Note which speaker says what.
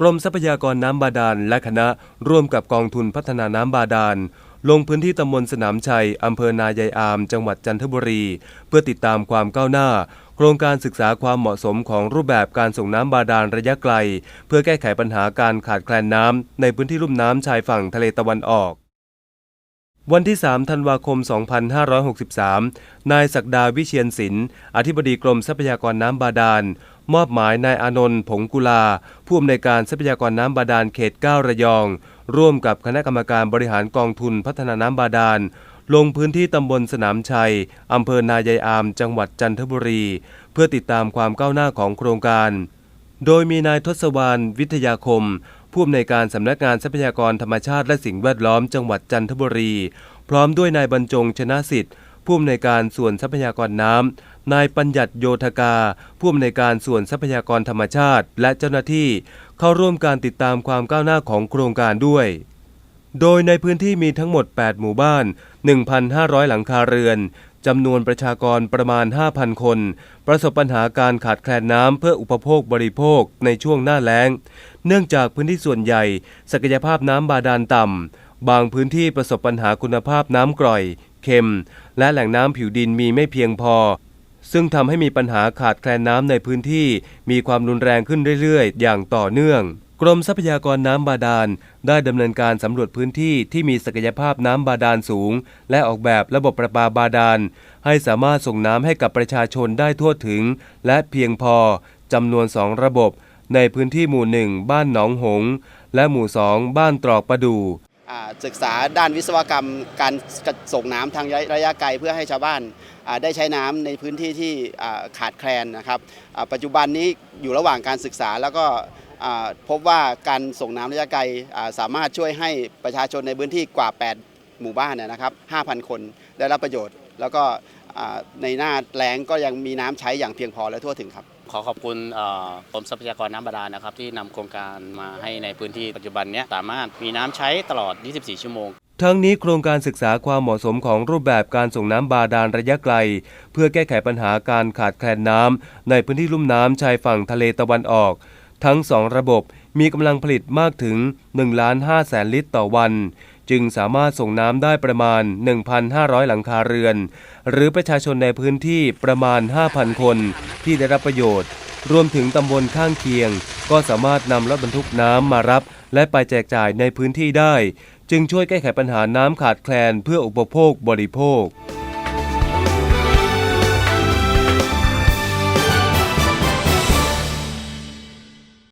Speaker 1: กรมทรัพยากรน้ำบาดาลและคณะร่วมกับกองทุนพัฒนาน้ำบาดาล ลงพื้นที่ตำบลสนามชัยอำเภอนายายอาม จังหวัดจันทบุรี เพื่อติดตามความก้าวหน้า โครงการศึกษาความเหมาะสมของรูปแบบการส่งน้ำบาดาลระยะไกล เพื่อแก้ไขปัญหาการขาดแคลนน้ำในพื้นที่ลุ่มน้ำชายฝั่งทะเลตะวันออก วันที่ 3 ธันวาคม 2563 นายศักดาวิเชียนศิลป์อธิบดีกรมทรัพยากรน้ำบาดาล มอบหมายนายอานนท์ผงกุลา ผู้อำนวยการทรัพยากรน้ำบาดาลเขต 9 ระยอง ร่วมกับคณะกรรมการบริหารกองทุนพัฒนาน้ำบาดาล ลงพื้นที่ตำบลสนามชัย อำเภอนายายอาม จังหวัดจันทบุรี เพื่อติดตามความก้าวหน้าของโครงการ โดยมีนายทศวรรณวิทยาคม ผู้อำนวยการสำนักงานทรัพยากรธรรมชาติและสิ่งแวดล้อมจังหวัดจันทบุรี พร้อมด้วยนายบรรจงชนะสิทธิ์ผู้อำนวยการส่วนทรัพยากรน้ำนายปัญญัติโยธกา ผู้อำนวยการส่วนทรัพยากรธรรมชาติ และเจ้าหน้าที่เข้าร่วมการติดตามความก้าวหน้าของโครงการด้วย โดยในพื้นที่มีทั้งหมด 8 หมู่บ้าน 1,500 หลังคาเรือนจำนวนประชากรประมาณ 5,000 คน ประสบปัญหาการขาดแคลนน้ำเพื่ออุปโภคบริโภคในช่วงหน้าแล้ง เนื่องจากพื้นที่ส่วนใหญ่ ศักยภาพน้ำบาดาลต่ำ บางพื้นที่ประสบปัญหาคุณภาพน้ำกร่อย เค็ม และแหล่งน้ำผิวดินมีไม่เพียงพอ ซึ่งทำให้มีปัญหาขาดแคลนน้ำในพื้นที่ มีความรุนแรงขึ้นเรื่อยๆ อย่างต่อเนื่องกรมทรัพยากรน้ำบาดาล ได้ดำเนินการสำรวจพื้นที่ที่มีศักยภาพน้ำบาดาลสูง และออกแบบระบบประปาบาดาล ให้สามารถส่งน้ำให้กับประชาชนได้ทั่วถึง และเพียงพอจำนวนสองระบบ ในพื้นที่หมู่หนึ่งบ้านหนองหง และหมู่สองบ้านตรอกประดู
Speaker 2: ศึกษาด้านวิศวกรรมการส่งน้ำทางระยะไกลเพื่อให้ชาวบ้านได้ใช้น้ำในพื้นที่ที่ขาดแคลนนะครับปัจจุบันนี้อยู่ระหว่างการศึกษาแล้วก็พบว่าการส่งน้ำระยะไกลสามารถช่วยให้ประชาชนในพื้นที่กว่า 8 หมู่บ้านนะครับ 5,000 คนได้รับประโยชน์ แล้วก็ในหน้าแล้งก็ยังมีน้ำใช้อย่างเพียงพอและทั่วถึงครับ
Speaker 3: ขอขอบคุณกรมทรัพยากรน้ำบาดาลนะครับ ที่นำโครงการมาให้ในพื้นที่ปัจจุบันนี้สามารถมีน้ำใช้ตลอด 24 ชั่วโมง
Speaker 1: ทั้งนี้โครงการศึกษาความเหมาะสมของรูปแบบการส่งน้ำบาดาลระยะไกล เพื่อแก้ไขปัญหาการขาดแคลนน้ำในพื้นที่ลุ่มน้ำชายฝั่งทะเลตะวันออก ทั้ง2ระบบมีกำลังผลิตมากถึง1ล้าน5แสนลิตรต่อวัน จึงสามารถส่งน้ำได้ประมาณ 1,500 หลังคาเรือน หรือประชาชนในพื้นที่ประมาณ 5,000 คนที่ได้รับประโยชน์ รวมถึงตำบลข้างเคียง ก็สามารถนำรถบรรทุกน้ำมารับ และไปแจกจ่ายในพื้นที่ได้ จึงช่วยแก้ไขปัญหาน้ำขาดแคลนเพื่ออุปโภคบริโภค